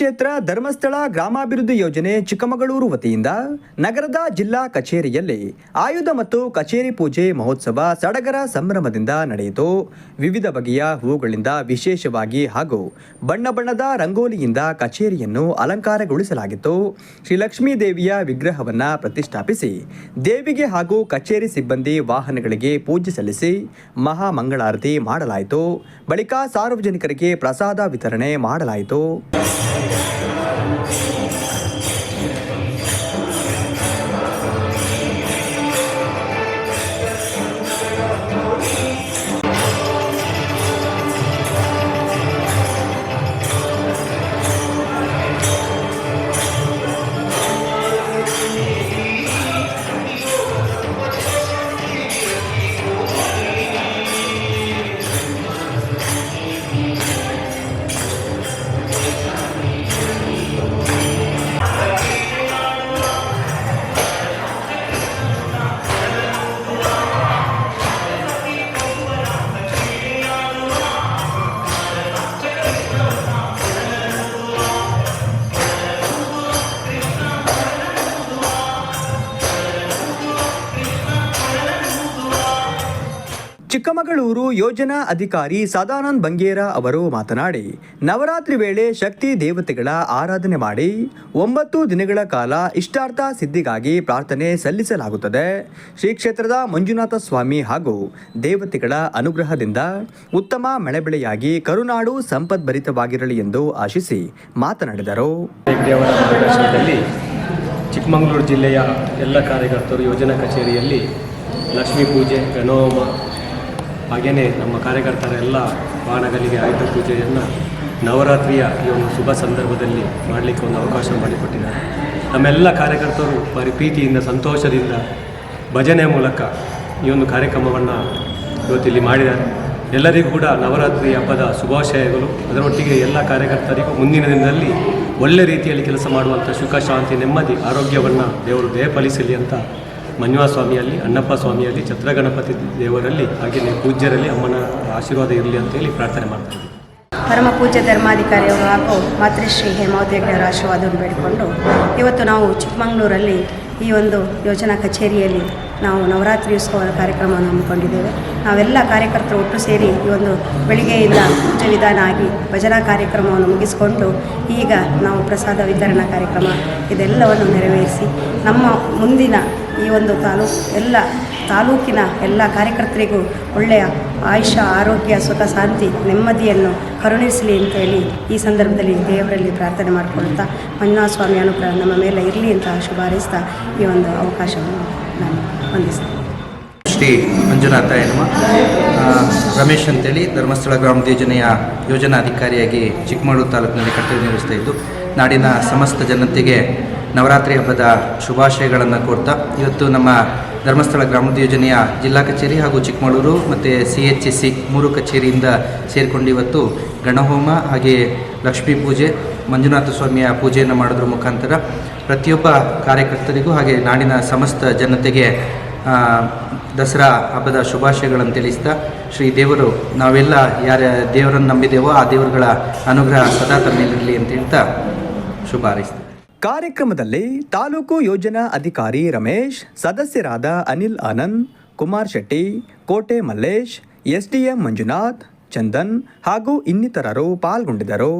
ಕ್ಷೇತ್ರ, ಧರ್ಮಸ್ಥಳ, ಗ್ರಾಮಾಭಿವೃದ್ಧಿ ಯೋಜನೆ ಚಿಕ್ಕಮಗಳೂರು ವತಿಯಿಂದ ನಗರದ ಜಿಲ್ಲಾ ಕಚೇರಿಯಲ್ಲಿ ಆಯುಧ ಮತ್ತು ಕಚೇರಿ ಪೂಜೆ ಮಹೋತ್ಸವ ಸಡಗರ ಸಂಭ್ರಮದಿಂದ ನಡೆಯಿತು. ವಿವಿಧ ಬಗೆಯ ಹೂಗಳಿಂದ ವಿಶೇಷವಾಗಿ ಹಾಗೂ ಬಣ್ಣ ಬಣ್ಣದ ರಂಗೋಲಿಯಿಂದ ಕಚೇರಿಯನ್ನು ಅಲಂಕಾರಗೊಳಿಸಲಾಗಿತ್ತು. ಶ್ರೀಲಕ್ಷ್ಮೀ ದೇವಿಯ ವಿಗ್ರಹವನ್ನು ಪ್ರತಿಷ್ಠಾಪಿಸಿ ದೇವಿಗೆ ಹಾಗೂ ಕಚೇರಿ ಸಿಬ್ಬಂದಿ ವಾಹನಗಳಿಗೆ ಪೂಜೆ ಸಲ್ಲಿಸಿ ಮಹಾ ಮಂಗಳಾರತಿ ಮಾಡಲಾಯಿತು. ಬಳಿಕ ಸಾರ್ವಜನಿಕರಿಗೆ ಪ್ರಸಾದ ವಿತರಣೆ ಮಾಡಲಾಯಿತು. ಚಿಕ್ಕಮಗಳೂರು ಯೋಜನಾ ಅಧಿಕಾರಿ ಸದಾನಂದ್ ಬಂಗೇರ ಅವರು ಮಾತನಾಡಿ, ನವರಾತ್ರಿ ವೇಳೆ ಶಕ್ತಿ ದೇವತೆಗಳ ಆರಾಧನೆ ಮಾಡಿ ಒಂಬತ್ತು ದಿನಗಳ ಕಾಲ ಇಷ್ಟಾರ್ಥ ಸಿದ್ಧಿಗಾಗಿ ಪ್ರಾರ್ಥನೆ ಸಲ್ಲಿಸಲಾಗುತ್ತದೆ. ಶ್ರೀ ಕ್ಷೇತ್ರದ ಮಂಜುನಾಥ ಸ್ವಾಮಿ ಹಾಗೂ ದೇವತೆಗಳ ಅನುಗ್ರಹದಿಂದ ಉತ್ತಮ ಮಳೆ ಬೆಳೆಯಾಗಿ ಕರುನಾಡು ಸಂಪದ್ಭರಿತವಾಗಿರಲಿ ಎಂದು ಆಶಿಸಿ ಮಾತನಾಡಿದರು. ಚಿಕ್ಕಮಗಳೂರು ಜಿಲ್ಲೆಯ ಎಲ್ಲ ಕಾರ್ಯಕರ್ತರು ಯೋಜನಾ ಕಚೇರಿಯಲ್ಲಿ ಲಕ್ಷ್ಮೀ ಪೂಜೆ ಗಣಹೋಮ ಹಾಗೆಯೇ ನಮ್ಮ ಕಾರ್ಯಕರ್ತರ ಎಲ್ಲ ವಾಹನಗಳಿಗೆ ಆಯುಧ ಪೂಜೆಯನ್ನು ನವರಾತ್ರಿಯ ಈ ಒಂದು ಶುಭ ಸಂದರ್ಭದಲ್ಲಿ ಮಾಡಲಿಕ್ಕೆ ಒಂದು ಅವಕಾಶ ಮಾಡಿಕೊಟ್ಟಿದ್ದಾರೆ. ನಮ್ಮೆಲ್ಲ ಕಾರ್ಯಕರ್ತರು ಬರೀ ಪ್ರೀತಿಯಿಂದ ಸಂತೋಷದಿಂದ ಭಜನೆ ಮೂಲಕ ಈ ಒಂದು ಕಾರ್ಯಕ್ರಮವನ್ನು ಇವತ್ತಿಲ್ಲಿ ಮಾಡಿದ್ದಾರೆ. ಎಲ್ಲರಿಗೂ ಕೂಡ ನವರಾತ್ರಿ ಹಬ್ಬದ ಶುಭಾಶಯಗಳು. ಅದರೊಟ್ಟಿಗೆ ಎಲ್ಲ ಕಾರ್ಯಕರ್ತರಿಗೂ ಮುಂದಿನ ದಿನದಲ್ಲಿ ಒಳ್ಳೆ ರೀತಿಯಲ್ಲಿ ಕೆಲಸ ಮಾಡುವಂಥ ಸುಖ, ಶಾಂತಿ, ನೆಮ್ಮದಿ, ಆರೋಗ್ಯವನ್ನು ದೇವರು ದಯಪಾಲಿಸಲಿ ಅಂತ ಮಂಜುನಾ ಸ್ವಾಮಿಯಲ್ಲಿ ಅಣ್ಣಪ್ಪ ಸ್ವಾಮಿಯಲ್ಲಿ ಛತ್ರಗಣಪತಿ ದೇವರಲ್ಲಿ ಹಾಗೆಯೇ ಪೂಜ್ಯರಲ್ಲಿ ಅಮ್ಮನ ಆಶೀರ್ವಾದ ಇರಲಿ ಅಂತೇಳಿ ಪ್ರಾರ್ಥನೆ ಮಾಡ್ತಾರೆ ಪರಮ ಪೂಜ್ಯ ಧರ್ಮಾಧಿಕಾರಿಯವರು ಹಾಗೂ ಮಾತೃಶ್ರೀ ಹೇಮಾವತಿ ಹೆಗ್ಡೆಯವರ ಆಶೀರ್ವಾದವನ್ನು ಬೇಡಿಕೊಂಡು ಇವತ್ತು ನಾವು ಚಿಕ್ಕಮಗಳೂರಲ್ಲಿ ಈ ಒಂದು ಯೋಜನಾ ಕಚೇರಿಯಲ್ಲಿ ನಾವು ನವರಾತ್ರಿ ಉತ್ಸವ ಕಾರ್ಯಕ್ರಮವನ್ನು ಹಮ್ಮಿಕೊಂಡಿದ್ದೇವೆ. ನಾವೆಲ್ಲ ಕಾರ್ಯಕರ್ತರು ಒಟ್ಟು ಸೇರಿ ಈ ಒಂದು ಬೆಳಿಗ್ಗೆಯಿಂದ ಪೂಜೆ ವಿಧಾನ ಆಗಿ ಭಜನಾ ಕಾರ್ಯಕ್ರಮವನ್ನು ಮುಗಿಸಿಕೊಂಡು ಈಗ ನಾವು ಪ್ರಸಾದ ವಿತರಣಾ ಕಾರ್ಯಕ್ರಮ ಇದೆಲ್ಲವನ್ನು ನೆರವೇರಿಸಿ ನಮ್ಮ ಮುಂದಿನ ಈ ಒಂದು ತಾಲೂಕು ಎಲ್ಲ ತಾಲೂಕಿನ ಎಲ್ಲ ಕಾರ್ಯಕರ್ತರಿಗೂ ಒಳ್ಳೆಯ ಆಯುಷ ಆರೋಗ್ಯ, ಸುಖ, ಶಾಂತಿ, ನೆಮ್ಮದಿಯನ್ನು ಕರುಣಿಸಲಿ ಅಂತೇಳಿ ಈ ಸಂದರ್ಭದಲ್ಲಿ ದೇವರಲ್ಲಿ ಪ್ರಾರ್ಥನೆ ಮಾಡಿಕೊಳ್ತಾ ಮಂಜುನಾಥ ಸ್ವಾಮಿ ಅನುಗ್ರಹ ನಮ್ಮ ಮೇಲೆ ಇರಲಿ ಅಂತ ಶುಭ ಹಾರೈಸ್ತಾ ಈ ಒಂದು ಅವಕಾಶವನ್ನು ನಾನು ವಂದಿಸ್ತೇನೆ ಶ್ರೀ ಮಂಜುನಾಥ ಎನ್ನುವ ರಮೇಶ್ ಅಂತೇಳಿ ಧರ್ಮಸ್ಥಳ ಗ್ರಾಮ ಯೋಜನೆಯ ಯೋಜನಾ ಅಧಿಕಾರಿಯಾಗಿ ಚಿಕ್ಕಮಗಳೂರು ತಾಲೂಕಿನಲ್ಲಿ ಕರ್ತವ್ಯ ನಿರ್ವಹಿಸ್ತಾ ನಾಡಿನ ಸಮಸ್ತ ಜನತೆಗೆ ನವರಾತ್ರಿ ಹಬ್ಬದ ಶುಭಾಶಯಗಳನ್ನು ಕೋರ್ತಾ ಇವತ್ತು ನಮ್ಮ ಧರ್ಮಸ್ಥಳ ಗ್ರಾಮದ ಯೋಜನೆಯ ಜಿಲ್ಲಾ ಕಚೇರಿ ಹಾಗೂ ಚಿಕ್ಕಮಗಳೂರು ಮತ್ತು ಸಿ ಎಚ್ ಎಸ್ ಸಿ ಮೂರು ಕಚೇರಿಯಿಂದ ಸೇರಿಕೊಂಡು ಇವತ್ತು ಗಣಹೋಮ ಹಾಗೆ ಲಕ್ಷ್ಮೀ ಪೂಜೆ, ಮಂಜುನಾಥ ಸ್ವಾಮಿಯ ಪೂಜೆಯನ್ನು ಮಾಡೋದ್ರ ಮುಖಾಂತರ ಪ್ರತಿಯೊಬ್ಬ ಕಾರ್ಯಕರ್ತರಿಗೂ ಹಾಗೆ ನಾಡಿನ ಸಮಸ್ತ ಜನತೆಗೆ ದಸರಾ ಹಬ್ಬದ ಶುಭಾಶಯಗಳನ್ನು ತಿಳಿಸ್ತಾ ಶ್ರೀ ದೇವರು ನಾವೆಲ್ಲ ಯಾರ ದೇವರನ್ನು ನಂಬಿದ್ದೇವೋ ಆ ದೇವರುಗಳ ಅನುಗ್ರಹ ಸದಾ ತಮ್ಮೇಲಿರಲಿ ಅಂತ ಹೇಳ್ತಾ ಶುಭ ಕಾರ್ಯಕ್ರಮದಲ್ಲಿ ತಾಲೂಕು ಯೋಜನಾ ಅಧಿಕಾರಿ ರಮೇಶ್, ಸದಸ್ಯರಾದ ಅನಿಲ್ ಆನಂದ್, ಕುಮಾರ್ ಶೆಟ್ಟಿ, ಕೋಟೆ ಮಲ್ಲೇಶ್, ಎಸ್ಡಿಎಂ ಮಂಜುನಾಥ್, ಚಂದನ್ ಹಾಗೂ ಇನ್ನಿತರರು ಪಾಲ್ಗೊಂಡಿದ್ದರು.